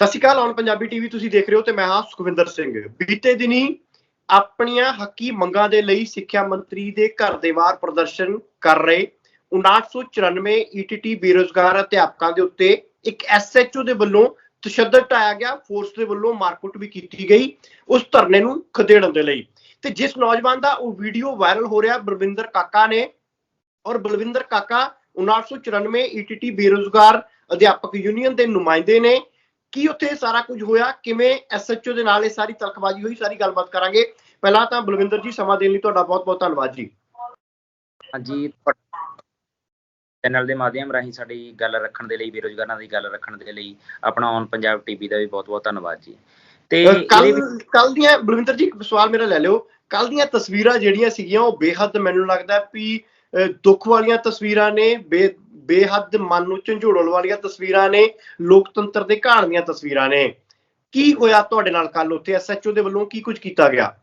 ਸਤਿ ਸ਼੍ਰੀ ਅਕਾਲ ਔਨ ਪੰਜਾਬੀ ਟੀਵੀ ਤੁਸੀਂ ਦੇਖ ਰਹੇ ਹੋ ਤੇ ਮੈਂ ਹਾਂ ਸੁਖਵਿੰਦਰ ਸਿੰਘ। ਬੀਤੇ ਦਿਨੀ ਆਪਣੀਆਂ ਹੱਕੀ ਮੰਗਾਂ ਦੇ ਲਈ ਸਿੱਖਿਆ ਮੰਤਰੀ ਦੇ ਘਰ ਦੇ ਬਾਹਰ ਪ੍ਰਦਰਸ਼ਨ ਕਰ ਰਹੇ 5994 ਈਟੀਟੀ ਬੇਰੋਜ਼ਗਾਰ ਅਧਿਆਪਕਾਂ ਦੇ ਉੱਤੇ ਇੱਕ ਐਸਐਚਓ ਦੇ ਵੱਲੋਂ ਤਸ਼ੱਦਦ ਢਾਇਆ ਗਿਆ ਫੋਰਸ ਦੇ ਵੱਲੋਂ ਮਾਰਕੁੱਟ ਵੀ ਕੀਤੀ ਗਈ ਉਸ ਧਰਨੇ ਨੂੰ ਖਦੇੜਨ ਦੇ ਲਈ। ਤੇ ਜਿਸ ਨੌਜਵਾਨ ਦਾ ਉਹ ਵੀਡੀਓ ਵਾਇਰਲ ਹੋ ਰਿਹਾ, ਬਲਵਿੰਦਰ ਕਾਕਾ ਨੇ ਔਰ ਬਲਵਿੰਦਰ ਕਾਕਾ 5994 ਈਟੀਟੀ ਬੇਰੋਜ਼ਗਾਰ ਅਧਿਆਪਕ ਯੂਨੀਅਨ ਦੇ ਨੁਮਾਇੰਦੇ ਨੇ ਕੀ ਉੱਥੇ ਸਾਰਾ ਕੁਝ ਹੋਇਆ? ਕਿਵੇਂ ਐਸਐਚਓ ਦੇ ਨਾਲ ਇਹ ਸਾਰੀ ਤਲਖਬਾਜ਼ੀ ਹੋਈ? ਸਾਰੀ ਗੱਲਬਾਤ ਕਰਾਂਗੇ। ਪਹਿਲਾਂ ਤਾਂ ਬਲਵਿੰਦਰ ਜੀ ਸਮਾਂ ਦੇਣ ਲਈ ਤੁਹਾਡਾ ਬਹੁਤ-ਬਹੁਤ ਧੰਨਵਾਦ ਜੀ। ਹਾਂਜੀ ਚੈਨਲ ਦੇ ਮਾਧਿਅਮ ਰਾਹੀਂ ਸਾਡੀ ਗੱਲ ਰੱਖਣ ਦੇ ਲਈ ਬੇਰੋਜ਼ਗਾਰਾਂ ਦੀ ਗੱਲ ਰੱਖਣ ਦੇ ਲਈ ਆਪਣਾ ਔਨ ਪੰਜਾਬ ਟੀਵੀ ਦਾ ਵੀ ਬਹੁਤ-ਬਹੁਤ ਧੰਨਵਾਦ ਜੀ। ਤੇ ਕੱਲ ਕੱਲ ਦੀਆਂ ਬਲਵਿੰਦਰ ਜੀ ਇੱਕ ਸਵਾਲ ਮੇਰਾ ਲੈ ਲਿਓ। ਕੱਲ ਦੀਆਂ ਤਸਵੀਰਾਂ ਜਿਹੜੀਆਂ ਸੀਗੀਆਂ ਉਹ ਬੇਹੱਦ ਮੈਨੂੰ ਲੱਗਦਾ ਵੀ ਦੁੱਖ ਵਾਲੀਆਂ ਤਸਵੀਰਾਂ ਨੇ ਬੇ ਬੇਹੱਦ ਮਨ ਨੂੰ ਝੰਜੋੜਨ ਵਾਲੀਆਂ ਤਸਵੀਰਾਂ ਨੇ ਲੋਕਤੰਤਰ ਦੇ ਘਾਣ ਦੀਆਂ ਤਸਵੀਰਾਂ ਨੇ। ਕੀ ਹੋਇਆ ਤੁਹਾਡੇ ਨਾਲ ਕੱਲ ਉੱਥੇ? ਐਸਐਚਓ ਦੇ ਵੱਲੋਂ ਕੀ ਕੁਝ ਕੀਤਾ ਗਿਆ?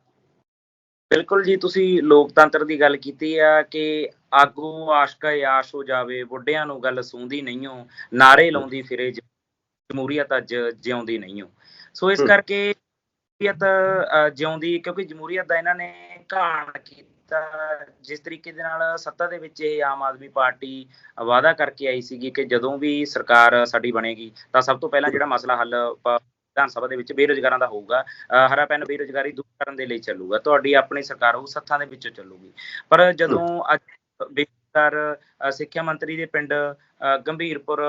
ਬਿਲਕੁਲ ਜੀ ਤੁਸੀਂ ਲੋਕਤੰਤਰ ਦੀ ਗੱਲ ਕੀਤੀ ਆ ਕਿ ਆਗੂ ਆਸ਼ਕਾ ਆਸ਼ ਹੋ ਜਾਵੇ ਬੁੱਢਿਆਂ ਨੂੰ ਗੱਲ ਸੁਣਦੀ ਨਹੀਂ ਹੋ ਨਾਰੇ ਲਾਉਂਦੀ ਫਿਰੇ ਜਮਹੂਰੀਅਤ ਅੱਜ ਜਿਉਂਦੀ ਨਹੀਂ ਹੋ। ਸੋ ਇਸ। ਕਰਕੇ ਜਮਹੂਰੀਅਤ ਜਿਉਂਦੀ ਕਿਉਂਕਿ ਜਮਹੂਰੀਅਤ ਦਾ ਇਹਨਾਂ ਨੇ ਘਾਣ ਕੀਤਾ ਜਿਸ ਤਰੀਕੇ ਦੇ ਨਾਲ ਸੱਤਾ ਦੇ ਵਿੱਚ ਇਹ ਆਮ ਆਦਮੀ ਪਾਰਟੀ ਵਾਅਦਾ ਕਰਕੇ ਆਈ ਸੀਗੀ ਕਿ ਜਦੋਂ ਵੀ ਸਰਕਾਰ ਸਾਡੀ ਬਣੇਗੀ, ਤਾਂ ਸਭ ਤੋਂ ਪਹਿਲਾਂ ਜਿਹੜਾ ਮਸਲਾ ਹੱਲ ਵਿਧਾਨ ਸਭਾ ਦੇ ਵਿੱਚ ਬੇਰੁਜ਼ਗਾਰਾਂ ਦਾ ਹੋਊਗਾ ਹਰਾ ਪੈਨ ਬੇਰੁਜ਼ਗਾਰੀ ਦੂਰ ਕਰਨ ਦੇ ਲਈ ਚੱਲੂਗਾ, ਤੁਹਾਡੀ ਆਪਣੀ ਸਰਕਾਰ ਉਹ ਸੱਥਾਂ ਦੇ ਵਿੱਚੋਂ ਚੱਲੂਗੀ। ਪਰ ਜਦੋਂ ਅੱਜ ਬੇਰੁਜ਼ਗਾਰ ਸਿੱਖਿਆ ਮੰਤਰੀ ਦੇ ਪਿੰਡ ਅ, ਗੰਭੀਰਪੁਰ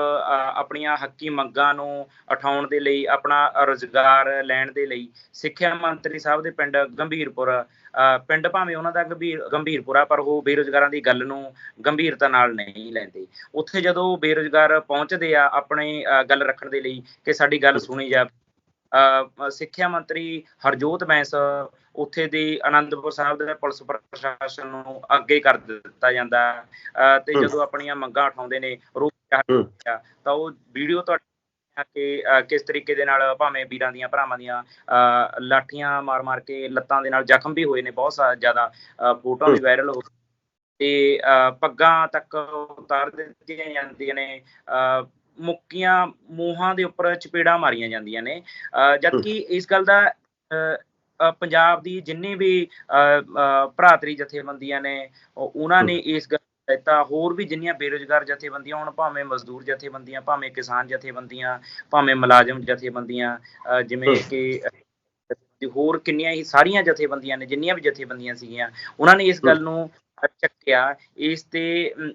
ਆਪਣੀਆਂ ਹੱਕੀ ਮੰਗਾਂ ਨੂੰ ਉਠਾਉਣ ਦੇ ਲਈ ਆਪਣਾ ਰੁਜ਼ਗਾਰ ਲੈਣ ਦੇ ਲਈ ਸਿੱਖਿਆ ਮੰਤਰੀ ਸਾਹਿਬ ਦੇ ਪਿੰਡ ਗੰਭੀਰਪੁਰ ਅ, ਪਿੰਡ ਭਾਵੇਂ ਉਹਨਾਂ ਦਾ ਗੰਭੀਰ ਗੰਭੀਰਪੁਰਾ ਪਰ ਉਹ ਬੇਰੁਜ਼ਗਾਰਾਂ ਦੀ ਗੱਲ ਨੂੰ ਗੰਭੀਰਤਾ ਨਾਲ ਨਹੀਂ ਲੈਂਦੇ। ਉੱਥੇ ਜਦੋਂ ਬੇਰੁਜ਼ਗਾਰ ਪਹੁੰਚਦੇ ਆ ਆਪਣੇ ਅ, ਗੱਲ ਰੱਖਣ ਦੇ ਲਈ ਕਿ ਸਾਡੀ ਗੱਲ ਸੁਣੀ ਜਾਵੇ ਸਿੱਖਿਆ ਮੰਤਰੀ ਹਰਜੋਤ ਬੈਂਸ ਉੱਥੇ ਦੀ ਆਨੰਦਪੁਰ ਸਾਹਿਬ ਦੇ ਪੁਲਿਸ ਪ੍ਰਸ਼ਾਸਨ ਨੂੰ ਅੱਗੇ ਕਰ ਦਿੱਤਾ ਜਾਂਦਾ ਤੇ। ਜਦੋਂ ਆਪਣੀਆਂ ਮੰਗਾਂ ਉਠਾਉਂਦੇ ਨੇ ਰੋਕ। ਤਾਂ ਉਹ ਵੀਡੀਓ ਤੁਹਾਡੇ ਕਿ ਕਿਸ ਤਰੀਕੇ ਦੇ ਨਾਲ ਭਾਵੇਂ ਵੀਰਾਂ ਦੀਆਂ ਭਰਾਵਾਂ ਦੀਆਂ ਲਾਠੀਆਂ ਮਾਰ-ਮਾਰ ਕੇ ਲੱਤਾਂ ਦੇ ਨਾਲ ਜ਼ਖਮ ਵੀ ਹੋਏ ਨੇ ਬਹੁਤ ਜ਼ਿਆਦਾ ਫੋਟੋਆਂ ਵੀ ਵਾਇਰਲ ਹੋ ਤੇ ਪੱਗਾਂ ਤੱਕ ਉਤਾਰ ਦਿੱਤੀਆਂ ਜਾਂਦੀਆਂ ਨੇ ਮੁੱਕੀਆਂ ਮੂੰਹਾਂ ਦੇ ਉੱਪਰ ਚਪੇੜਾਂ ਮਾਰੀਆਂ ਜਾਂਦੀਆਂ ਨੇ। ਜਦਕਿ ਇਸ ਗੱਲ ਦਾ ਪੰਜਾਬ ਦੀ ਜਿੰਨੀ ਵੀ ਭਰਾਤਰੀ ਜਥੇਬੰਦੀਆਂ ਨੇ ਉਹ- ਉਹਨਾਂ ਨੇ ਇਸ ਗੱਲ ਦਾ ਦਿੱਤਾ। ਹੋਰ ਵੀ ਜਿੰਨੀਆਂ ਬੇਰੁਜ਼ਗਾਰ ਜਥੇਬੰਦੀਆਂ ਹੁਣ ਭਾਵੇਂ ਮਜ਼ਦੂਰ ਜਥੇਬੰਦੀਆਂ ਭਾਵੇਂ ਕਿਸਾਨ ਜਥੇਬੰਦੀਆਂ ਭਾਵੇਂ ਮੁਲਾਜ਼ਮ ਜਥੇਬੰਦੀਆਂ ਜਿਵੇਂ ਕਿ ਤੇ ਹੋਰ ਕਿੰਨੀਆਂ ਹੀ ਸਾਰੀਆਂ ਜਥੇਬੰਦੀਆਂ ਨੇ ਜਿੰਨੀਆਂ ਵੀ ਜਥੇਬੰਦੀਆਂ ਸੀਗੀਆਂ ਉਹਨਾਂ ਨੇ ਇਸ ਗੱਲ ਨੂੰ ਚੱਕਿਆ ਇਸ ਤੇ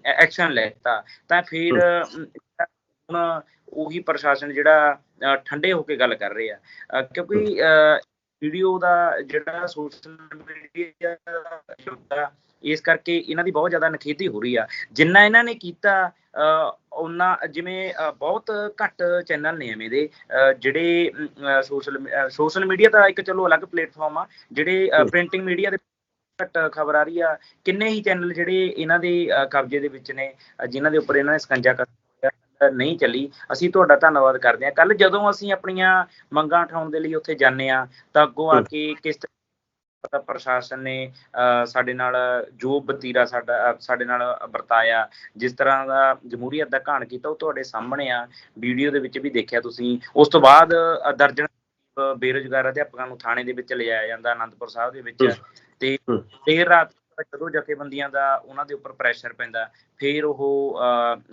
ਐਕਸ਼ਨ ਲੈਤਾ ਤਾਂ ਫਿਰ ਹੁਣ ਉਹੀ ਪ੍ਰਸ਼ਾਸਨ ਜਿਹੜਾ ਠੰਡੇ ਹੋ ਕੇ ਗੱਲ ਕਰ ਰਹੇ। ਆ ਕਿਉਂਕਿ ਵੀਡੀਓ ਦਾ ਜਿਹੜਾ ਸੋਸ਼ਲ ਮੀਡੀਆ ਦਾ ਇਸ ਕਰਕੇ ਇਹਨਾਂ ਦੀ ਬਹੁਤ ਜ਼ਿਆਦਾ ਨਖੇਦੀ ਹੋ ਰਹੀ ਆ। ਜਿੰਨਾ ਇਹਨਾਂ ਨੇ ਕੀਤਾ ਉਹਨਾਂ ਜਿਵੇਂ ਬਹੁਤ ਘੱਟ ਚੈਨਲ ਨੇ ਐਵੇਂ ਦੇ ਜਿਹੜੇ ਸੋਸ਼ਲ ਸੋਸ਼ਲ ਮੀਡੀਆ ਦਾ ਇੱਕ ਚਲੋ ਅਲੱਗ ਪਲੇਟਫਾਰਮ ਆ ਜਿਹੜੇ। ਪ੍ਰਿੰਟਿੰਗ ਮੀਡੀਆ ਦੇ ਘੱਟ ਖਬਰ ਆ ਰਹੀ ਆ ਕਿੰਨੇ ਹੀ ਚੈਨਲ ਜਿਹੜੇ ਇਹਨਾਂ ਦੇ ਕਬਜ਼ੇ ਦੇ ਵਿੱਚ ਨੇ ਜਿਨ੍ਹਾਂ ਦੇ ਉੱਪਰ ਇਹਨਾਂ ਨੇ ਸਕੰਜਾ ਕਰ ਨਹੀਂ ਚੱਲੀ ਅਸੀਂ ਤੁਹਾਡਾ ਧੰਨਵਾਦ ਕਰਦੇ ਹਾਂ ਕੱਲ ਜਦੋਂ ਅਸੀਂ ਆਪਣੀਆਂ ਮੰਗਾਂ ਉਠਾਉਣ ਦੇ ਲਈ ਉੱਥੇ ਜਾਂਦੇ ਆ ਤਾਂ ਅੱਗੋਂ ਆ। ਕੇ ਕਿਸ ਤਰ੍ਹਾਂ ਪ੍ਰਸ਼ਾਸਨ ਨੇ ਸਾਡੇ ਨਾਲ ਜੋ ਬਤੀਰਾ ਸਾਡਾ ਸਾਡੇ ਨਾਲ ਵਰਤਾਇਆ ਜਿਸ ਤਰ੍ਹਾਂ ਦਾ ਜਮਹੂਰੀਅਤ ਦਾ ਘਾਣ ਕੀਤਾ ਉਹ ਤੁਹਾਡੇ ਸਾਹਮਣੇ ਆ ਵੀਡੀਓ ਦੇ ਵਿੱਚ ਵੀ ਦੇਖਿਆ ਤੁਸੀਂ ਉਸ ਤੋਂ ਬਾਅਦ ਦਰਜਨ ਬੇਰੁਜ਼ਗਾਰ ਅਧਿਆਪਕਾਂ ਨੂੰ ਥਾਣੇ ਦੇ ਵਿੱਚ ਲਿਜਾਇਆ ਜਾਂਦਾ ਆਨੰਦਪੁਰ ਸਾਹਿਬ ਦੇ ਵਿੱਚ। ਤੇ। ਦੇਰ ਰਾਤ ਜਦੋਂ ਜਥੇਬੰਦੀਆਂ ਦਾ ਉਹਨਾਂ ਦੇ ਉੱਪਰ ਪ੍ਰੈਸ਼ਰ ਪੈਂਦਾ ਫਿਰ ਉਹ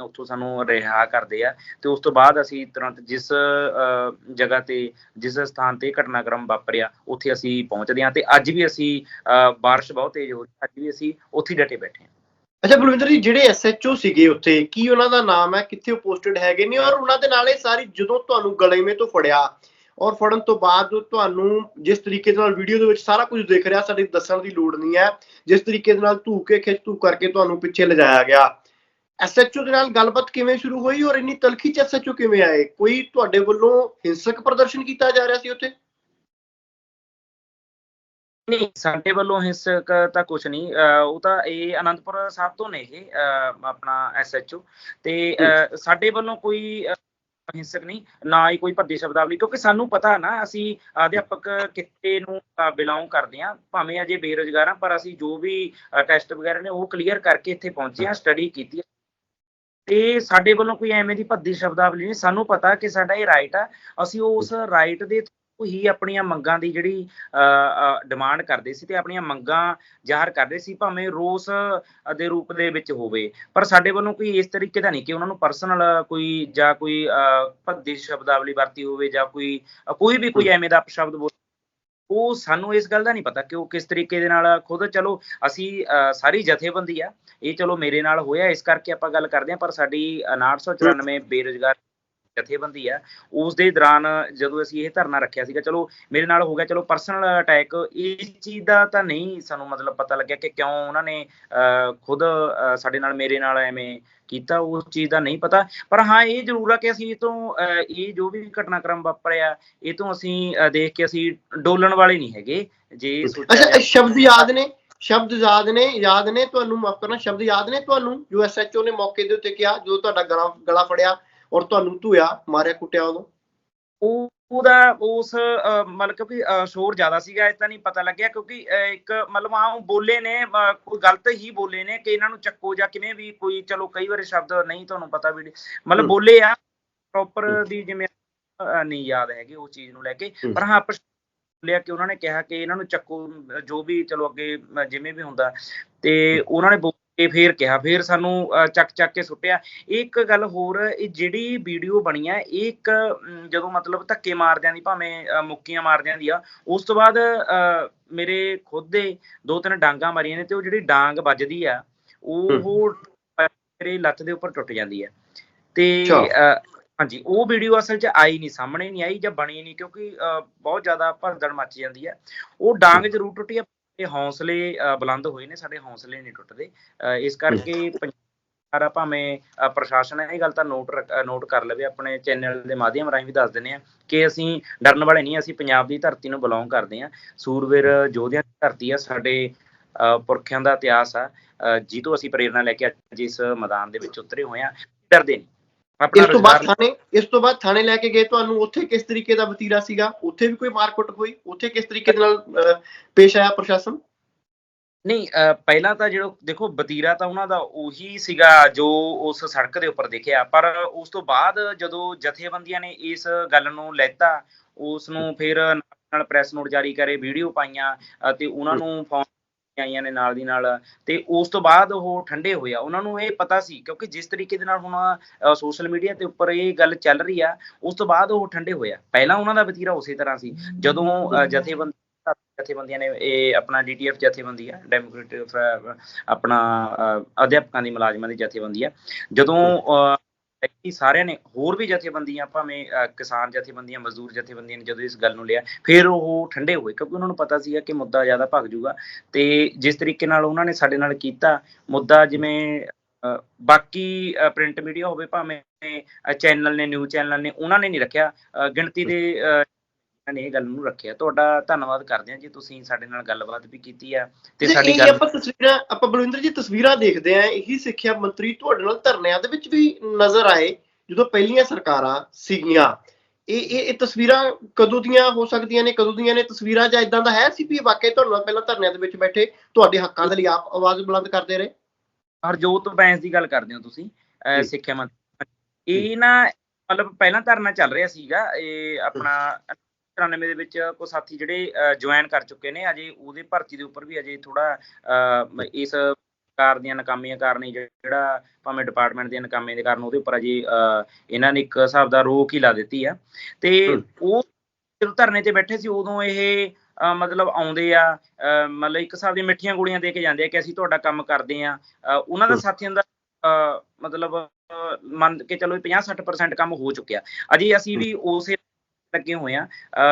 ਉੱਥੋਂ ਸਾਨੂੰ ਰਿਹਾ ਕਰਦੇ ਆ ਤੇ ਉਸ ਤੋਂ ਬਾਅਦ ਅਸੀਂ ਤੁਰੰਤ ਜਿਸ ਜਗ੍ਹਾ ਤੇ ਜਿਸ ਸਥਾਨ ਤੇ ਘਟਨਾਕ੍ਰਮ ਵਾਪਰਿਆ ਉੱਥੇ ਅਸੀਂ ਪਹੁੰਚਦੇ ਹਾਂ ਤੇ ਅੱਜ ਵੀ ਅਸੀਂ ਅ, ਬਾਰਿਸ਼ ਬਹੁਤ ਤੇਜ਼ ਹੋ ਰਹੀ ਅੱਜ ਵੀ ਅਸੀਂ ਉੱਥੇ ਡਟੇ ਬੈਠੇ ਹਾਂ। ਅੱਛਾ ਬਲਵਿੰਦਰ ਜੀ ਜਿਹੜੇ ਐਸਐਚਓ ਸੀਗੇ ਉੱਥੇ ਕੀ ਉਹਨਾਂ ਦਾ ਨਾਮ ਹੈ? ਕਿੱਥੇ ਉਹ ਪੋਸਟਡ ਹੈਗੇ ਨੇ? ਔਰ ਉਹਨਾਂ ਦੇ ਨਾਲ ਇਹ ਸਾਰੀ ਜਦੋਂ ਤੁਹਾਨੂੰ ਗਲੇਵੇਂ ਤੋਂ ਫੜਿਆ ਔਰ ਫੜਨ ਤੋਂ ਬਾਅਦ ਤੁਹਾਨੂੰ ਜਿਸ ਤਰੀਕੇ ਦੇ ਨਾਲ ਵੀਡੀਓ ਦੇ ਵਿੱਚ ਸਾਰਾ ਕੁਝ ਦਿਖ ਰਿਹਾ ਸਾਡੇ ਦੱਸਣ ਦੀ ਲੋੜ ਨਹੀਂ ਹੈ। ਜਿਸ ਤਰੀਕੇ ਦੇ ਨਾਲ ਧੂ ਕੇ ਖਿੱਚ ਧੂ ਕਰਕੇ ਤੁਹਾਨੂੰ ਪਿੱਛੇ ਲਿਜਾਇਆ ਗਿਆ। ਐਸਐਚਓ ਦੇ ਨਾਲ ਗੱਲਬਾਤ ਕਿਵੇਂ ਸ਼ੁਰੂ ਹੋਈ ਔਰ ਇੰਨੀ ਤਲਖੀ ਚ ਐਸਐਚਓ ਕਿਵੇਂ ਆਏ? ਕੋਈ ਤੁਹਾਡੇ ਵੱਲੋਂ ਹਿੰਸਕ ਪ੍ਰਦਰਸ਼ਨ ਕੀਤਾ ਜਾ ਰਿਹਾ ਸੀ ਉੱਥੇ? ਨਹੀਂ ਸਾਡੇ ਵੱਲੋਂ ਹਿੰਸਕ ਤਾਂ ਕੁਝ ਨਹੀਂ। ਉਹ ਤਾਂ ਇਹ ਆਨੰਦਪੁਰ ਸਾਹਿਬ ਤੋਂ ਨੇ ਇਹ ਆਪਣਾ ਐਸਐਚਓ ਤੇ ਸਾਡੇ ਵੱਲੋਂ ਕੋਈ ਅਹ, ਹਿੰਸਕ ਨਹੀਂ ਨਾ ਹੀ ਕੋਈ ਭੱਦੀ ਸ਼ਬਦਾਵਲੀ ਕਿਉਂਕਿ ਸਾਨੂੰ ਪਤਾ ਨਾ ਅਸੀਂ ਅਧਿਆਪਕ ਕਿੱਤੇ ਨੂੰ ਬਿਲੋਂਗ ਕਰਦੇ ਹਾਂ ਭਾਵੇਂ ਅਜੇ ਬੇਰੁਜ਼ਗਾਰ ਹਾਂ ਪਰ ਅਸੀਂ ਜੋ ਵੀ ਟੈਸਟ ਵਗੈਰਾ ਨੇ ਉਹ ਕਲੀਅਰ ਕਰਕੇ ਇੱਥੇ ਪਹੁੰਚੇ ਹਾਂ ਸਟੱਡੀ ਕੀਤੀ ਤੇ ਸਾਡੇ ਵੱਲੋਂ ਕੋਈ ਐਵੇਂ ਦੀ ਭੱਦੀ ਸ਼ਬਦਾਵਲੀ ਨਹੀਂ ਸਾਨੂੰ ਪਤਾ ਕਿ ਸਾਡਾ ਇਹ ਰਾਈਟ ਆ ਅਸੀਂ ਉਸ ਰਾਈਟ ਦੇ ਥਰੂ ਹੀ ਆਪਣੀਆਂ ਮੰਗਾਂ ਦੀ ਜਿਹੜੀ ਡਿਮਾਂਡ ਕਰਦੇ ਸੀ ਤੇ ਆਪਣੀਆਂ ਮੰਗਾਂ ਜ਼ਾਹਰ ਕਰਦੇ ਸੀ ਭਾਵੇਂ ਰੋਸ ਦੇ ਰੂਪ ਦੇ ਵਿੱਚ ਹੋਵੇ। ਪਰ ਸਾਡੇ ਵੱਲੋਂ ਕੋਈ ਇਸ ਤਰੀਕੇ ਦਾ ਨਹੀਂ ਕਿ ਉਹਨਾਂ ਨੂੰ ਪਰਸਨਲ ਕੋਈ ਜਾਂ ਕੋਈ ਭੱਦੀ ਸ਼ਬਦਾਵਲੀ ਵਰਤੀ ਹੋਵੇ ਜਾਂ ਕੋਈ ਕੋਈ ਵੀ ਕੋਈ ਐਵੇਂ ਦਾ ਸ਼ਬਦ ਬੋਲ ਉਹ ਸਾਨੂੰ ਇਸ ਗੱਲ ਦਾ ਨਹੀਂ ਪਤਾ ਕਿ ਉਹ ਕਿਸ ਤਰੀਕੇ ਦੇ ਨਾਲ ਖੁਦ ਚਲੋ ਅਸੀਂ ਸਾਰੀ ਜਥੇਬੰਦੀ ਆ ਇਹ ਚਲੋ ਮੇਰੇ ਨਾਲ ਹੋਇਆ ਇਸ ਕਰਕੇ ਆਪਾਂ ਗੱਲ ਕਰਦੇ ਹਾਂ ਪਰ ਸਾਡੀ 994 ਬੇਰੁਜ਼ਗਾਰ ਜਥੇਬੰਦੀ ਆ ਉਸ ਦੇ ਦੌਰਾਨ ਜਦੋਂ ਅਸੀਂ ਇਹ ਧਰਨਾ ਰੱਖਿਆ ਸੀਗਾ ਚਲੋ ਮੇਰੇ ਨਾਲ ਹੋ ਗਿਆ ਚਲੋ ਪਰਸਨਲ ਅਟੈਕ ਇਸ ਚੀਜ਼ ਦਾ ਤਾਂ ਨਹੀਂ ਸਾਨੂੰ ਮਤਲਬ ਪਤਾ ਲੱਗਿਆ ਕਿ ਕਿਉਂ ਉਹਨਾਂ ਨੇ ਖੁਦ ਸਾਡੇ ਨਾਲ ਮੇਰੇ ਨਾਲ ਐਵੇਂ ਕੀਤਾ ਉਸ ਚੀਜ਼ ਦਾ ਨਹੀਂ ਪਤਾ। ਪਰ ਹਾਂ ਇਹ ਜ਼ਰੂਰ ਆ ਕਿ ਅਸੀਂ ਇਹ ਤੋਂ ਇਹ ਜੋ ਵੀ ਘਟਨਾਕ੍ਰਮ ਵਾਪਰਿਆ ਇਹ ਤੋਂ ਅਸੀਂ ਦੇਖ ਕੇ ਅਸੀਂ ਡੋਲਣ ਵਾਲੇ ਨਹੀਂ ਹੈਗੇ। ਜੇ ਅੱਛਾ ਸ਼ਬਦ ਯਾਦ ਨੇ ਸ਼ਬਦ ਯਾਦ ਨੇ ਯਾਦ ਨੇ ਤੁਹਾਨੂੰ ਮਾਫ ਕਰਨਾ ਸ਼ਬਦ ਯਾਦ ਨੇ ਤੁਹਾਨੂੰ? ਜੋ ਐਸਐਚਓ ਨੇ ਮੌਕੇ ਦੇ ਉੱਤੇ ਕਿਹਾ ਜਦੋਂ ਤੁਹਾਡਾ ਗਲਾ ਗਲਾ ਫੜਿਆ ਔਰ ਤੁਹਾਨੂੰ ਧੂਇਆ ਮਾਰਿਆ ਕੁੱਟਿਆ ਉਦੋਂ ਉਹ ਉਹਦਾ ਉਸ ਮਤਲਬ ਕਿਉਂਕਿ ਸ਼ੋਰ ਜ਼ਿਆਦਾ ਸੀਗਾ ਤਾਂ ਨਹੀਂ ਪਤਾ ਲੱਗਿਆ ਕਿਉਂਕਿ ਇੱਕ ਮਤਲਬ ਆ ਉਹ ਬੋਲੇ ਨੇ ਕੋਈ ਗਲਤ ਹੀ ਬੋਲੇ ਨੇ ਕਿ ਇਹਨਾਂ ਨੂੰ ਚੱਕੋ ਜਾਂ ਕਿਵੇਂ ਵੀ ਕੋਈ ਚਲੋ ਕਈ ਵਾਰੀ ਸ਼ਬਦ ਨਹੀਂ ਤੁਹਾਨੂੰ ਪਤਾ ਵੀ ਮਤਲਬ। ਬੋਲੇ ਆ ਪ੍ਰੋਪਰ। ਦੀ ਜਿਵੇਂ ਨਹੀਂ ਯਾਦ ਹੈਗੀ ਉਹ ਚੀਜ਼ ਨੂੰ ਲੈ ਕੇ। ਪਰ ਹਾਂ ਆਪਾਂ ਬੋਲਿਆ ਕਿ ਉਹਨਾਂ ਨੇ ਕਿਹਾ ਕਿ ਇਹਨਾਂ ਨੂੰ ਚੱਕੋ ਜੋ ਵੀ ਚਲੋ ਅੱਗੇ ਜਿਵੇਂ ਵੀ ਹੁੰਦਾ ਤੇ ਉਹਨਾਂ ਨੇ ਕੇ ਫੇਰ ਕਿਹਾ ਫੇਰ ਸਾਨੂੰ ਚੱਕ ਚੱਕ ਕੇ ਸੁੱਟਿਆ। ਇੱਕ ਗੱਲ ਹੋਰ ਇਹ ਜਿਹੜੀ ਵੀਡੀਓ ਬਣੀ ਆ ਇਹ ਇੱਕ ਜਦੋਂ ਮਤਲਬ ਧੱਕੇ ਮਾਰਦਿਆਂ ਦੀ ਭਾਵੇਂ ਮੁੱਕੀਆਂ ਮਾਰਦਿਆਂ ਦੀ ਆ ਉਸ ਤੋਂ ਬਾਅਦ ਮੇਰੇ ਖੁਦ ਦੇ ਦੋ ਤਿੰਨ ਡਾਂਗਾ ਮਾਰੀਆਂ ਨੇ ਤੇ ਉਹ ਜਿਹੜੀ ਡਾਂਗ ਵੱਜਦੀ ਆ ਉਹ ਮੇਰੇ ਲੱਤ ਦੇ ਉੱਪਰ ਟੁੱਟ ਜਾਂਦੀ ਆ। ਤੇ ਹਾਂਜੀ ਉਹ ਵੀਡੀਓ ਅਸਲ 'ਚ ਆਈ ਨਹੀਂ ਸਾਹਮਣੇ ਨਹੀਂ ਆਈ ਜਾਂ ਬਣੀ ਨਹੀਂ ਕਿਉਂਕਿ ਬਹੁਤ ਜ਼ਿਆਦਾ ਭਰਦੜ ਮੱਚ ਜਾਂਦੀ ਆ। ਉਹ ਡਾਂਗ ਜ਼ਰੂਰ ਟੁੱਟੀ ਆ ਤੇ ਹੌਸਲੇ ਬੁਲੰਦ ਹੋਏ ਨੇ ਸਾਡੇ ਹੌਸਲੇ ਨਹੀਂ ਟੁੱਟਦੇ। ਇਸ ਕਰਕੇ ਸਾਰਾ ਭਾਵੇਂ ਪ੍ਰਸ਼ਾਸਨ ਇਹ ਗੱਲ ਤਾਂ ਨੋਟ ਨੋਟ ਕਰ ਲਵੇ ਆਪਣੇ ਚੈਨਲ ਦੇ ਮਾਧਿਅਮ ਰਾਹੀਂ ਵੀ ਦੱਸ ਦਿੰਦੇ ਆ ਕਿ ਅਸੀਂ ਡਰਨ ਵਾਲੇ ਨਹੀਂ ਅਸੀਂ ਪੰਜਾਬ ਦੀ ਧਰਤੀ ਨੂੰ ਬਿਲੋਂਗ ਕਰਦੇ ਆ ਸੂਰਵੀਰ ਯੋਧਿਆਂ ਦੀ ਧਰਤੀ ਆ ਸਾਡੇ ਪੁਰਖਿਆਂ ਦਾ ਇਤਿਹਾਸ ਆ। ਜਿਹ ਤੋਂ ਅਸੀਂ ਪ੍ਰੇਰਣਾ ਲੈ ਕੇ ਅੱਜ ਇਸ ਮੈਦਾਨ ਦੇ ਵਿੱਚ ਉਤਰੇ ਹੋਏ ਆ ਡਰਦੇ ਨਹੀਂ। ਇਸ ਤੋਂ ਬਾਅਦ ਥਾਣੇ ਇਸ ਤੋਂ ਬਾਅਦ ਥਾਣੇ ਲੈ ਕੇ ਗਏ ਤੁਹਾਨੂੰ ਉੱਥੇ ਕਿਸ ਤਰੀਕੇ ਦਾ ਵਤੀਰਾ ਸੀਗਾ? ਉੱਥੇ ਵੀ ਕੋਈ ਮਾਰਕੁੱਟ ਹੋਈ? ਉੱਥੇ ਕਿਸ ਤਰੀਕੇ ਦੇ ਨਾਲ ਪੇਸ਼ ਆਇਆ ਪ੍ਰਸ਼ਾਸਨ? ਨਹੀਂ ਪਹਿਲਾਂ ਤਾਂ ਜਿਹੜਾ ਦੇਖੋ ਵਤੀਰਾ ਤਾਂ ਉਹਨਾਂ ਦਾ ਉਹੀ ਸੀਗਾ ਜੋ ਉਸ ਸੜਕ ਦੇ ਉੱਪਰ ਦਿਖਿਆ। ਪਰ ਉਸ ਤੋਂ ਬਾਅਦ ਜਦੋਂ ਜਥੇਬੰਦੀਆਂ ਨੇ ਇਸ ਗੱਲ ਨੂੰ ਲੈਤਾ ਉਸ ਨੂੰ ਫਿਰ ਨਾਲ ਪ੍ਰੈਸ ਨੋਟ ਜਾਰੀ ਕਰੇ ਵੀਡੀਓ ਪਾਈਆਂ ਅਤੇ ਉਹਨਾਂ ਨੂੰ ਫੋਨ ਆਈਆਂ ਨੇ ਨਾਲ ਦੀ ਨਾਲ ਤੇ ਉਸ ਤੋਂ ਬਾਅਦ ਉਹ ਠੰਡੇ ਹੋਇਆ ਉਹਨਾਂ ਨੂੰ ਇਹ ਪਤਾ ਸੀ ਕਿਉਂਕਿ ਜਿਸ ਤਰੀਕੇ ਦੇ ਨਾਲ ਹੁਣ ਸੋਸ਼ਲ ਮੀਡੀਆ ਤੇ ਉੱਪਰ ਇਹ ਗੱਲ ਚੱਲ ਰਹੀ ਆ ਉਸ ਤੋਂ ਬਾਅਦ ਉਹ ਠੰਡੇ ਹੋਏ ਆ। ਪਹਿਲਾਂ ਉਹਨਾਂ ਦਾ ਵਤੀਰਾ ਉਸੇ ਤਰ੍ਹਾਂ ਸੀ। ਜਦੋਂ ਅਹ, ਜਥੇਬੰਦ ਜਥੇਬੰਦੀਆਂ ਨੇ ਇਹ ਆਪਣਾ ਡੀਟੀਐਫ ਜਥੇਬੰਦੀ ਆ ਡੈਮੋਕ੍ਰੇਟਿਕ ਆਪਣਾ ਅਹ, ਅਧਿਆਪਕਾਂ ਦੀ ਮੁਲਾਜ਼ਮਾਂ ਦੀ ਜਥੇਬੰਦੀ ਆ। ਜਦੋਂ ਅਹ, ਸਾਰਿਆਂ ਨੇ ਹੋਰ ਵੀ ਜਥੇਬੰਦੀਆਂ ਭਾਵੇਂ ਕਿਸਾਨ ਜਥੇਬੰਦੀਆਂ ਮਜ਼ਦੂਰ ਜਥੇਬੰਦੀਆਂ ਨੇ ਜਦੋਂ ਇਸ ਗੱਲ ਨੂੰ ਲਿਆ ਫਿਰ ਉਹ ਠੰਡੇ ਹੋਏ ਕਿਉਂਕਿ ਉਹਨਾਂ ਨੂੰ ਪਤਾ ਸੀਗਾ ਕਿ ਮੁੱਦਾ ਜ਼ਿਆਦਾ ਭੱਗ ਜੂਗਾ ਤੇ ਜਿਸ ਤਰੀਕੇ ਨਾਲ ਉਹਨਾਂ ਨੇ ਸਾਡੇ ਨਾਲ ਕੀਤਾ ਮੁੱਦਾ ਜਿਵੇਂ ਅਹ, ਬਾਕੀ ਪ੍ਰਿੰਟ ਮੀਡੀਆ ਹੋਵੇ ਭਾਵੇਂ ਚੈਨਲ ਨੇ ਨਿਊਜ਼ ਚੈਨਲ ਨੇ ਉਹਨਾਂ ਨੇ ਨਹੀਂ ਰੱਖਿਆ ਅਹ, ਗਿਣਤੀ ਦੇ ਅਹ, ਨੇ ਇਹ ਗੱਲ ਨੂੰ ਰੱਖਿਆ। ਤੁਹਾਡਾ ਧੰਨਵਾਦ ਕਰਦੇ ਹਾਂ ਜੀ ਤੁਸੀਂ ਸਾਡੇ ਨਾਲ ਗੱਲਬਾਤ ਵੀ ਕੀਤੀ ਆ ਤੇ ਸਾਡੀ ਗੱਲ ਆਪਾਂ ਤਸਵੀਰਾਂ ਆਪਾਂ ਬਲਵਿੰਦਰ ਜੀ ਤਸਵੀਰਾਂ ਦੇਖਦੇ ਆਂ ਇਹੀ ਸਿੱਖਿਆ ਮੰਤਰੀ ਤੁਹਾਡੇ ਨਾਲ ਧਰਨਿਆਂ ਦੇ ਵਿੱਚ ਵੀ ਨਜ਼ਰ ਆਏ ਜਦੋਂ ਪਹਿਲੀਆਂ ਸਰਕਾਰਾਂ ਸੀਗੀਆਂ। ਇਹ ਇਹ ਇਹ ਤਸਵੀਰਾਂ ਕਦੋਂ ਦੀਆਂ ਹੋ ਸਕਦੀਆਂ ਨੇ ਕਦੋਂ ਦੀਆਂ ਨੇ? ਤਸਵੀਰਾਂ ਜਾਂ ਇਦਾਂ ਦਾ ਹੈ ਸੀ ਵੀ ਵਾਕਈ ਤੁਹਾਡੇ ਨਾਲ ਪਹਿਲਾਂ ਧਰਨਿਆਂ ਦੇ ਵਿੱਚ ਬੈਠੇ ਤੁਹਾਡੇ ਹੱਕਾਂ ਦੇ ਲਈ ਆਪ ਆਵਾਜ਼ ਬੁਲੰਦ ਕਰਦੇ ਰਹੇ? ਹਰਜੋਤ ਬੈਂਸ ਦੀ ਗੱਲ ਕਰਦੇ ਹੋ ਤੁਸੀਂ। ਸਿੱਖਿਆ ਮੰਤਰੀ। ਇਹ ਨਾ ਮਤਲਬ ਪਹਿਲਾਂ ਧਰਨਾ ਚੱਲ ਰਿਹਾ ਸੀਗਾ ਇਹ ਆਪਣਾ 93 ਦੇ ਵਿੱਚ ਕੋ ਸਾਥੀ ਜਿਹੜੇ ਜੁਆਇਨ ਕਰ ਚੁੱਕੇ ਨੇ ਅਜੇ ਉਹਦੇ ਭਰਤੀ ਦੇ ਉੱਪਰ ਵੀ ਅਜੇ ਥੋੜਾ ਇਸ ਸਰਕਾਰ ਦੀਆਂ ਨਾਕਾਮੀਆਂ ਕਾਰਨ ਜਿਹੜਾ ਭਾਵੇਂ ਡਿਪਾਰਟਮੈਂਟ ਦੀਆਂ ਨਾਕਾਮੀਆਂ ਦੇ ਕਾਰਨ ਉਹਦੇ ਉੱਪਰ ਅਜੇ ਇਹਨਾਂ ਨੇ ਇੱਕ ਹਿਸਾਬ ਦਾ ਰੋਕ ਹੀ ਲਾ ਦਿੱਤੀ ਆ ਤੇ। ਉਹ ਜਦੋਂ ਧਰਨੇ ਤੇ ਬੈਠੇ ਸੀ ਉਦੋਂ ਇਹ ਮਤਲਬ ਆਉਂਦੇ ਆ ਮਤਲਬ ਇੱਕ ਹਿਸਾਬ ਦੀਆਂ ਮਿੱਠੀਆਂ ਗੋਲੀਆਂ ਦੇ ਕੇ ਜਾਂਦੇ ਆ ਕਿ ਅਸੀਂ ਤੁਹਾਡਾ ਕੰਮ ਕਰਦੇ ਆ ਉਹਨਾਂ ਦਾ। ਸਾਥੀਆਂ ਦਾ ਮਤਲਬ ਮੰਨ ਕੇ ਚਲੋ 50-60% ਕੰਮ ਹੋ ਚੁੱਕਿਆ ਅਜੇ ਅਸੀਂ ਵੀ ਉਸੇ ਲੱਗੇ ਹੋਏ ਆ।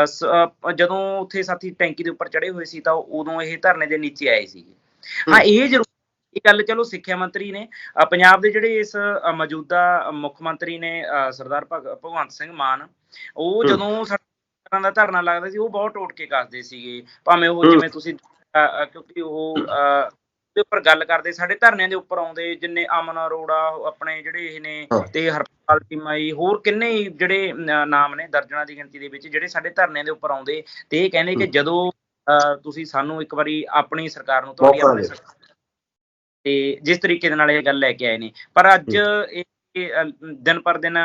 ਸ- ਜਦੋਂ ਉੱਥੇ ਸਾਥੀ ਟੈਂਕੀ ਦੇ ਉੱਪਰ ਚੜੇ ਹੋਏ ਸੀ ਤਾਂ ਉਦੋਂ ਇਹ ਧਰਨੇ ਦੇ ਨੀਚੇ ਆਏ ਸੀਗੇ। ਹਾਂ। ਇਹ ਜ਼ਰੂਰ ਇਹ ਗੱਲ ਚਲੋ ਸਿੱਖਿਆ ਮੰਤਰੀ ਨੇ। ਪੰਜਾਬ ਦੇ ਜਿਹੜੇ ਇਸ ਮੌਜੂਦਾ ਮੁੱਖ ਮੰਤਰੀ ਨੇ ਸਰਦਾਰ ਭਗ- ਭਗਵੰਤ ਸਿੰਘ ਮਾਨ ਉਹ। ਜਦੋਂ ਤਰ੍ਹਾਂ ਦਾ ਧਰਨਾ ਲੱਗਦਾ ਸੀ ਉਹ ਬਹੁਤ ਟੋਟ ਕੇ ਕੱਸਦੇ ਸੀਗੇ। ਭਾਵੇਂ ਉਹ। ਜਿਵੇਂ ਤੁਸੀਂ ਕਿਉਂਕਿ ਉਹ ਦੇ ਉੱਪਰ ਗੱਲ ਕਰਦੇ ਸਾਡੇ ਧਰਨਿਆਂ ਦੇ ਉੱਪਰ ਆਉਂਦੇ ਜਿੰਨੇ ਅਮਨ ਅਰੋੜਾ ਆਪਣੇ ਜਿਹੜੇ ਇਹ ਨੇ। ਤੇ ਹਰਪਾਲ ਚੀਮਾਈ ਹੋਰ ਕਿੰਨੇ ਜਿਹੜੇ ਨਾਮ ਨੇ ਦਰਜਨਾਂ ਦੀ ਗਿਣਤੀ ਦੇ ਵਿੱਚ ਜਿਹੜੇ ਸਾਡੇ ਧਰਨਿਆਂ ਦੇ ਉੱਪਰ ਆਉਂਦੇ ਤੇ ਇਹ ਕਹਿੰਦੇ ਕਿ। ਜਦੋਂ ਤੁਸੀਂ ਸਾਨੂੰ ਇੱਕ ਵਾਰੀ ਆਪਣੀ ਸਰਕਾਰ ਨੂੰ ਤੁਹਾਡੀ ਆਪਣੀ। ਸਰਕਾਰ ਤੇ ਜਿਸ ਤਰੀਕੇ ਦੇ ਨਾਲ ਇਹ ਗੱਲ ਲੈ ਕੇ ਆਏ ਨੇ ਪਰ ਅੱਜ ਇਹ ਦਿਨ ਪਰ ਦਿਨ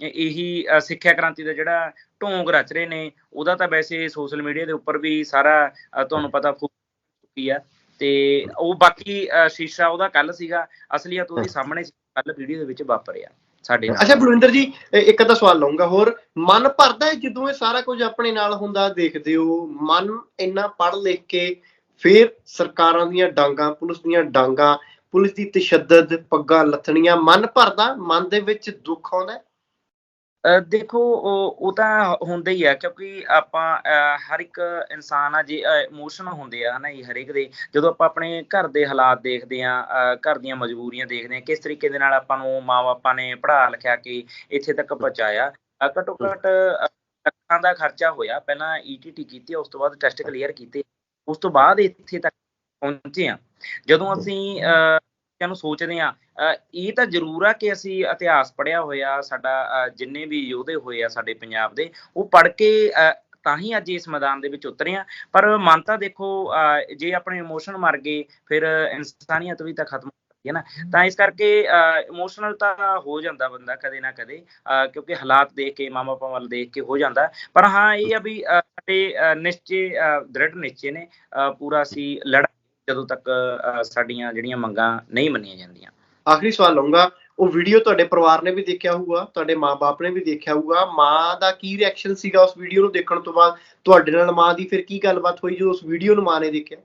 ਇਹ- ਸਿੱਖਿਆ ਕ੍ਰਾਂਤੀ ਦਾ ਜਿਹੜਾ ਢੋਂਗ ਰਚ ਰਹੇ ਨੇ ਉਹਦਾ ਤਾਂ ਵੈਸੇ ਸੋਸ਼ਲ ਮੀਡੀਆ ਦੇ ਉੱਪਰ ਵੀ ਸਾਰਾ ਤੁਹਾਨੂੰ ਪਤਾ ਫੂਕ ਚੁੱਕੀ ਆ ਤੇ ਉਹ ਬਾਕੀ ਸ਼ੀਸ਼ਾ ਉਹਦਾ ਕੱਲ ਸੀਗਾ। ਅਸਲੀਅਤ ਉਹਦੀ ਸਾਹਮਣੇ ਕੱਲ ਵੀਡੀਓ ਦੇ ਵਿੱਚ ਵਾਪਰਿਆ ਸਾਡੇ ਨਾਲ। ਅੱਛਾ ਬਲਵਿੰਦਰ ਜੀ ਇੱਕ ਅੱਧਾ ਸਵਾਲ ਲਵਾਂਗਾ ਹੋਰ। ਮਨ ਭਰਦਾ ਹੈ ਜਦੋਂ ਇਹ ਸਾਰਾ ਕੁਝ ਆਪਣੇ ਨਾਲ ਹੁੰਦਾ ਦੇਖਦੇ ਹੋ ਮਨ ਇੰਨਾ ਪੜ੍ਹ ਲਿਖ ਕੇ ਫਿਰ ਸਰਕਾਰਾਂ ਦੀਆਂ ਡਾਂਗਾ ਪੁਲਿਸ ਦੀਆਂ ਡਾਂਗਾ ਪੁਲਿਸ ਦੀ ਤਸ਼ੱਦਦ ਪੱਗਾਂ ਲੱਥਣੀਆਂ ਮਨ ਭਰਦਾ ਮਨ ਦੇ ਵਿੱਚ ਦੁੱਖ ਆਉਂਦਾ ਦੇਖੋ ਉਹ ਤਾਂ ਹੁੰਦਾ ਹੀ ਆ ਕਿਉਂਕਿ ਆਪਾਂ ਹਰ ਇੱਕ ਇਨਸਾਨ ਆ ਜੇ ਇਮੋਸ਼ਨ ਹੁੰਦੇ ਆ ਹਨਾ ਜੀ ਹਰੇਕ ਦੇ। ਜਦੋਂ ਆਪਾਂ ਆਪਣੇ ਘਰ ਦੇ ਹਾਲਾਤ ਦੇਖਦੇ ਆ ਘਰ ਦੀਆਂ ਮਜਬੂਰੀਆਂ ਦੇਖਦੇ ਆ ਕਿਸ ਤਰੀਕੇ ਦੇ ਨਾਲ ਆਪਾਂ ਨੂੰ ਮਾਪੇ ਨੇ ਪੜ੍ਹਾ ਲਿਖਿਆ ਕੇ ਇੱਥੇ ਤੱਕ ਪਹੁੰਚਾਇਆ ਘੱਟੋ ਘੱਟ ਲੱਖਾਂ ਦਾ ਖਰਚਾ ਹੋਇਆ। ਪਹਿਲਾਂ ਈਟੀਟੀ ਕੀਤੀ ਉਸ ਤੋਂ ਬਾਅਦ ਟੈਸਟ ਕਲੀਅਰ ਕੀਤੇ ਉਸ ਤੋਂ ਬਾਅਦ ਇੱਥੇ ਤੱਕ ਪਹੁੰਚੇ ਆ। ਜਦੋਂ ਅਸੀਂ ਅ, ਨੂੰ ਸੋਚਦੇ ਆ ਇਹ ਤਾਂ ਜ਼ਰੂਰ ਆ ਕਿ ਅਸੀਂ ਇਤਿਹਾਸ ਪੜ੍ਹਿਆ ਹੋਇਆ ਸਾਡਾ ਜਿੰਨੇ ਵੀ ਯੋਧੇ ਹੋਏ ਆ ਸਾਡੇ ਪੰਜਾਬ ਦੇ ਉਹ ਪੜ੍ਹ ਕੇ ਤਾਂ ਹੀ ਅੱਜ ਇਸ ਮੈਦਾਨ ਦੇ ਵਿੱਚ ਉਤਰੇ ਆ। ਪਰ ਮਨ ਤਾਂ ਦੇਖੋ ਜੇ ਆਪਣੇ ਇਮੋਸ਼ਨ ਮਰ ਗਏ ਫਿਰ ਇਨਸਾਨੀਅਤ ਵੀ ਤਾਂ ਖਤਮ ਹੋ ਨਾ। ਤਾਂ ਇਸ ਕਰਕੇ ਇਮੋਸ਼ਨਲ ਤਾਂ ਹੋ ਜਾਂਦਾ ਬੰਦਾ ਕਦੇ ਨਾ ਕਦੇ ਕਿਉਂਕਿ ਹਾਲਾਤ ਦੇਖ ਕੇ ਮਾਂ ਬਾਪਾਂ ਵੱਲ ਦੇਖ ਕੇ ਹੋ ਜਾਂਦਾ। ਪਰ ਹਾਂ ਇਹ ਆ ਵੀ ਸਾਡੇ ਨਿਸ਼ਚੇ ਦ੍ਰਿੜ ਨਿਸ਼ਚੇ ਨੇ ਪੂਰਾ ਅਸੀਂ ਲੜਾ ਜਦੋਂ ਤੱਕ ਸਾਡੀਆਂ ਜਿਹੜੀਆਂ ਮੰਗਾਂ ਨਹੀਂ ਮੰਨੀਆਂ ਜਾਂਦੀਆਂ। ਆਖਰੀ ਸਵਾਲ ਲਵਾਂਗਾ ਉਹ ਵੀਡੀਓ ਤੁਹਾਡੇ ਪਰਿਵਾਰ ਨੇ ਵੀ ਦੇਖਿਆ ਹੋਊਗਾ ਤੁਹਾਡੇ ਮਾਪੇ ਨੇ ਵੀ ਦੇਖਿਆ ਹੋਊਗਾ। ਮਾਂ ਦਾ ਕੀ ਰਿਐਕਸ਼ਨ ਸੀਗਾ ਉਸ ਵੀਡੀਓ ਨੂੰ ਦੇਖਣ ਤੋਂ ਬਾਅਦ? ਤੁਹਾਡੇ ਨਾਲ ਮਾਂ ਦੀ ਫਿਰ ਕੀ ਗੱਲਬਾਤ ਹੋਈ ਜਦੋਂ ਉਸ ਵੀਡੀਓ ਨੂੰ ਮਾਂ ਨੇ ਦੇਖਿਆ?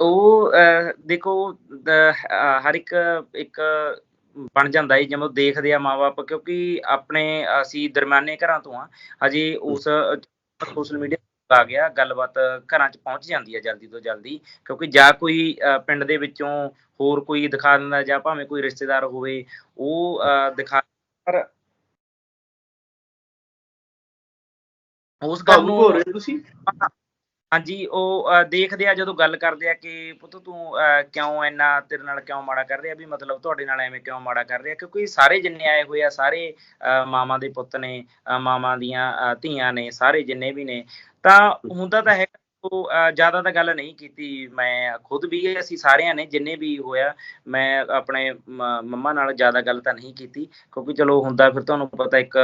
ਉਹ ਦੇਖੋ ਹਰ ਇੱਕ ਇੱਕ ਬਣ ਜਾਂਦਾ ਹੈ ਜਦੋਂ ਦੇਖਦੇ ਆ ਮਾਪੇ ਕਿਉਂਕਿ ਆਪਣੇ ਅਸੀਂ ਦਰਮਿਆਨੇ ਘਰਾਂ ਤੋਂ ਆ। ਹਜੇ ਉਸ ਸੋਸ਼ਲ ਮੀਡੀਆ ਆ ਗਿਆ ਗੱਲਬਾਤ ਘਰਾਂ 'ਚ ਪਹੁੰਚ ਜਾਂਦੀ ਹੈ ਜਲਦੀ ਤੋਂ ਜਲਦੀ ਕਿਉਂਕਿ ਜਾਂ ਕੋਈ ਪਿੰਡ ਦੇ ਵਿੱਚੋਂ ਹੋਰ ਕੋਈ ਦਿਖਾ ਦਿੰਦਾ ਜਾਂ ਭਾਵੇਂ ਕੋਈ ਰਿਸ਼ਤੇਦਾਰ ਹੋਵੇ ਉਹ ਦਿਖਾ ਪਰ ਉਸ ਗੱਲ ਨੂੰ ਹੋ ਰਹੇ ਤੁਸੀਂ? ਹਾਂਜੀ ਉਹ ਦੇਖਦੇ ਆ ਜਦੋਂ ਗੱਲ ਕਰਦੇ ਆ ਕਿ ਪੁੱਤ ਤੂੰ ਅ, ਕਿਉਂ ਇੰਨਾ ਤੇਰੇ ਨਾਲ ਕਿਉਂ ਮਾੜਾ ਕਰ ਰਿਹਾ? ਵੀ ਮਤਲਬ ਤੁਹਾਡੇ ਨਾਲ ਐਵੇਂ ਕਿਉਂ ਮਾੜਾ ਕਰ ਰਿਹਾ? ਕਿਉਂਕਿ ਸਾਰੇ ਜਿੰਨੇ ਆਏ ਹੋਏ ਆ ਸਾਰੇ ਅ, ਮਾਵਾਂ ਦੇ ਪੁੱਤ ਨੇ ਅ, ਮਾਵਾਂ ਦੀਆਂ ਅ, ਧੀਆਂ ਨੇ ਸਾਰੇ ਜਿੰਨੇ ਵੀ ਨੇ ਤਾਂ ਹੁੰਦਾ ਤਾਂ ਹੈ ਜ਼ਿਆਦਾ ਤਾਂ ਗੱਲ ਨਹੀਂ ਕੀਤੀ। ਮੈਂ ਖੁਦ ਵੀ ਅਸੀਂ ਸਾਰਿਆਂ ਨੇ ਜਿੰਨੇ ਵੀ ਹੋਇਆ ਮੈਂ ਆਪਣੇ ਮੰਮਾ ਨਾਲ ਜ਼ਿਆਦਾ ਗੱਲ ਤਾਂ ਨਹੀਂ ਕੀਤੀ। ਕਿਉਂਕਿ ਚਲੋ ਹੁੰਦਾ ਫਿਰ ਤੁਹਾਨੂੰ ਪਤਾ ਇੱਕ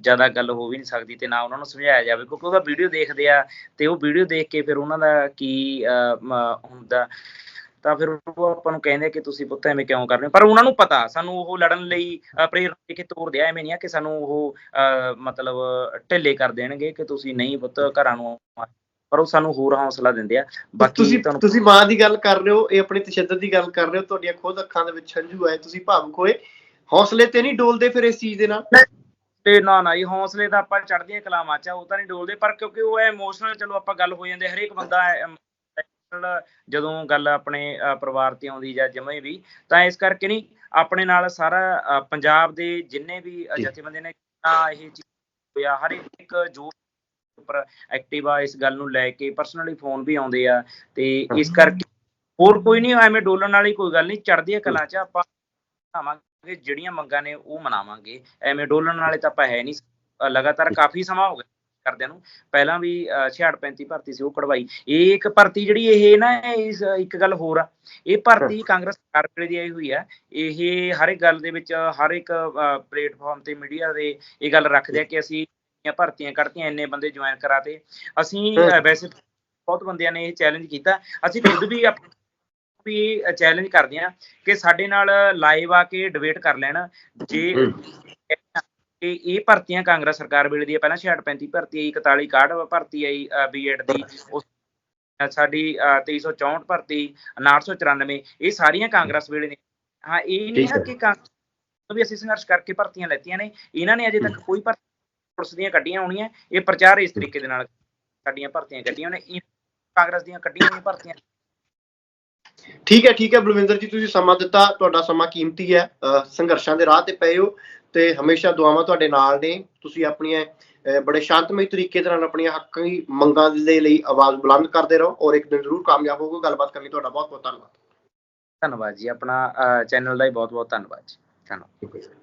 ਜ਼ਿਆਦਾ ਗੱਲ ਹੋ ਵੀ ਨਹੀਂ ਸਕਦੀ ਤੇ ਨਾ ਉਹਨਾਂ ਨੂੰ ਸਮਝਾਇਆ ਜਾਵੇ। ਕਿਉਂਕਿ ਉਹਦਾ ਵੀਡੀਓ ਦੇਖਦੇ ਆ ਤੇ ਉਹ ਵੀਡੀਓ ਦੇਖ ਕੇ ਫਿਰ ਉਹਨਾਂ ਦਾ ਕੀ ਅਹ, ਹੁੰਦਾ। ਤਾਂ ਫਿਰ ਉਹ ਆਪਾਂ ਨੂੰ ਕਹਿੰਦੇ ਕਿ ਤੁਸੀਂ ਪੁੱਤ ਐਵੇਂ ਕਿਉਂ ਕਰ ਰਹੇ ਹੋ? ਪਰ ਉਹਨਾਂ ਨੂੰ ਪਤਾ ਸਾਨੂੰ ਉਹ ਲੜਨ ਲਈ ਪ੍ਰੇਰਨਾ ਦੇ ਕੇ ਤੋਰਦੇ ਆ ਐਵੇਂ ਨਹੀਂ ਆ ਕਿ ਸਾਨੂੰ ਉਹ ਅਹ, ਮਤਲਬ ਢਿੱਲੇ ਕਰ ਦੇਣਗੇ ਕਿ ਤੁਸੀਂ ਨਹੀਂ ਪੁੱਤ ਘਰਾਂ ਨੂੰ ਪਰ ਉਹ ਸਾਨੂੰ ਹੋਰ ਹੌਸਲਾ ਦਿੰਦੇ ਆ। ਬਾਕੀ ਤੁਸੀਂ ਤੁਸੀਂ ਮਾਂ ਦੀ ਗੱਲ ਕਰ ਰਹੇ ਹੋ ਇਹ ਆਪਣੀ ਤਸ਼ੱਦਦ ਦੀ ਗੱਲ ਕਰ ਰਹੇ ਹੋ ਤੁਹਾਡੀਆਂ ਖੁਦ ਅੱਖਾਂ ਦੇ ਵਿੱਚ ਹੰਝੂ ਆਏ ਤੁਸੀਂ ਭਾਵੁਕ ਹੋਏ। ਹੌਸਲੇ ਤੇ ਨਹੀਂ ਡੋਲਦੇ ਫਿਰ ਇਸ ਚੀਜ਼ ਦੇ ਨਾਲ? ਤੇ ਨਾ ਨਾ ਇਹ ਹੌਸਲੇ ਤਾਂ ਆਪਾਂ ਚੜ੍ਹਦੀਆਂ ਕਲਾਮਾਂ ਚ ਉਹ ਤਾਂ ਨਹੀਂ ਡੋਲਦੇ ਪਰ ਕਿਉਂਕਿ ਉਹ ਇਮੋਸ਼ਨਲ ਚਲੋ ਆਪਾਂ ਗੱਲ ਹੋ ਜਾਂਦੇ ਹਰੇਕ ਬੰਦਾ ਜਦੋਂ ਗੱਲ ਆਪਣੇ ਪਰਿਵਾਰ ਤੇ ਆਉਂਦੀ ਜਾਂ ਜਿਵੇਂ ਵੀ ਤਾਂ ਇਸ ਕਰਕੇ ਨਹੀਂ ਆਪਣੇ ਨਾਲ ਸਾਰਾ ਪੰਜਾਬ ਦੇ ਜਿੰਨੇ ਵੀ ਅਹ, ਜੀ। ਜਥੇਬੰਦੀਆਂ ਨੇ ਇਹ ਚੀਜ਼ ਹੋਇਆ ਹਰ ਇੱਕ ਜੋ ਉੱਪਰ ਐਕਟਿਵ ਆ ਇਸ ਗੱਲ ਨੂੰ ਲੈ ਕੇ ਪਰਸਨਲੀ ਫੋਨ ਵੀ ਆਉਂਦੇ ਆ ਤੇ ਇਸ ਕਰਕੇ ਹੋਰ ਕੋਈ ਨਹੀਂ ਐਵੇਂ ਡੋਲਣ ਵਾਲੀ ਕੋਈ ਗੱਲ ਨਹੀਂ ਚੜ੍ਹਦੀਆਂ ਕਲਾਂ ਚ ਆਪਾਂ ਆਵਾਂਗੇ ਜਿਹੜੀਆਂ ਮੰਗਾਂ ਨੇ ਉਹ ਮਨਾਵਾਂਗੇ। ਐਵੇਂ ਡੋਲਣ ਵਾਲੇ ਤਾਂ ਆਪਾਂ ਹੈ ਨਹੀਂ ਲਗਾਤਾਰ ਕਾਫੀ ਸਮਾਂ ਹੋ ਗਿਆ ਕਰਦਿਆਂ ਨੂੰ। ਪਹਿਲਾਂ ਵੀ 66 35 ਭਰਤੀ ਸੀ ਉਹ ਕਢਵਾਈ। ਇਹ ਇੱਕ ਭਰਤੀ ਜਿਹੜੀ ਇਹ ਨਾ ਇਸ ਇੱਕ ਗੱਲ ਹੋਰ ਆ। ਇਹ ਭਰਤੀ ਕਾਂਗਰਸ ਸਰਕਾਰ ਵੇਲੇ ਦੀ ਆਈ ਹੋਈ ਆ। ਇਹ ਹਰ ਇੱਕ ਗੱਲ ਦੇ ਵਿੱਚ ਹਰ ਇੱਕ ਪਲੇਟਫਾਰਮ ਤੇ ਮੀਡੀਆ ਦੇ ਇਹ ਗੱਲ ਰੱਖਦੇ ਆ ਕਿ ਅਸੀਂ ਇੰਨੀਆਂ ਭਰਤੀਆਂ ਕੱਢਤੀਆਂ ਇੰਨੇ ਬੰਦੇ ਜੁਆਇਨ ਕਰਾਤੇ। ਅਸੀਂ ਵੈਸੇ ਬਹੁਤ ਬੰਦਿਆਂ ਨੇ ਇਹ ਚੈਲੰਜ ਕੀਤਾ। ਅਸੀਂ ਖੁਦ ਵੀ ਵੀ ਚੈਲੰਜ ਕਰਦੇ ਆ ਕਿ ਸਾਡੇ ਨਾਲ ਲਾਈਵ ਆ ਕੇ ਡਿਬੇਟ ਕਰ ਲੈਣ। ਜੇ ਇਹ ਇਹ ਭਰਤੀਆਂ ਕਾਂਗਰਸ ਸਰਕਾਰ ਵੇਲੇ ਦੀ ਪਹਿਲਾਂ 66 35 ਭਰਤੀ ਆਈ 41 61 ਭਰਤੀ ਆਈ ਬੀਐਡ ਦੀ। ਉਸ ਸਾਡੀ ਅ, 2364 ਭਰਤੀ 994 ਇਹ ਸਾਰੀਆਂ ਕਾਂਗਰਸ ਵੇਲੇ ਨੇ ਹਾਂ ਇਹ ਨਹੀਂ ਹੈ। ਕਿ ਕਾਂਗਰਸ ਵੀ ਅਸੀਂ ਸੰਘਰਸ਼ ਕਰਕੇ ਭਰਤੀਆਂ ਲੈਤੀਆਂ ਨੇ। ਇਹਨਾਂ ਨੇ ਅਜੇ ਤੱਕ ਕੋਈ ਭਰਤੀ ਪੁਲਿਸ ਦੀਆਂ ਕੱਢੀਆਂ ਹੋਣੀਆਂ ਇਹ ਪ੍ਰਚਾਰ ਇਸ ਤਰੀਕੇ ਦੇ ਨਾਲ ਸਾਡੀਆਂ ਭਰਤੀਆਂ ਕੱਢੀਆਂ ਨੇ ਕਾਂਗਰਸ ਦੀਆਂ ਕੱਢੀਆਂ ਹੋਈਆਂ ਭਰਤੀਆਂ। ਠੀਕ ਹੈ ਠੀਕ ਹੈ ਬਲਵਿੰਦਰ ਜੀ ਤੁਸੀਂ ਸਮਾਂ ਦਿੱਤਾ ਤੁਹਾਡਾ ਸਮਾਂ ਕੀਮਤੀ ਹੈ ਸੰਘਰਸ਼ਾਂ ਦੇ ਰਾਹ ਤੇ ਪਏ ਹੋ ਤੇ ਹਮੇਸ਼ਾ ਦੁਆਵਾਂ ਤੁਹਾਡੇ ਨਾਲ ਨੇ। ਤੁਸੀਂ ਆਪਣੀਆਂ ਬੜੇ ਸ਼ਾਂਤਮਈ ਤਰੀਕੇ ਦੇ ਨਾਲ ਆਪਣੀਆਂ ਹੱਕਾਂ ਦੀ ਮੰਗਾਂ ਦੇ ਲਈ ਆਵਾਜ਼ ਬੁਲੰਦ ਕਰਦੇ ਰਹੋ ਔਰ ਇੱਕ ਦਿਨ ਜ਼ਰੂਰ ਕਾਮਯਾਬ ਹੋਵੋਗੇ। ਗੱਲਬਾਤ ਕਰਨ ਲਈ ਤੁਹਾਡਾ ਬਹੁਤ ਬਹੁਤ ਧੰਨਵਾਦ। ਧੰਨਵਾਦ ਜੀ ਆਪਣਾ ਚੈਨਲ ਦਾ ਹੀ ਬਹੁਤ ਬਹੁਤ ਧੰਨਵਾਦ ਜੀ। ਧੰਨਵਾਦ।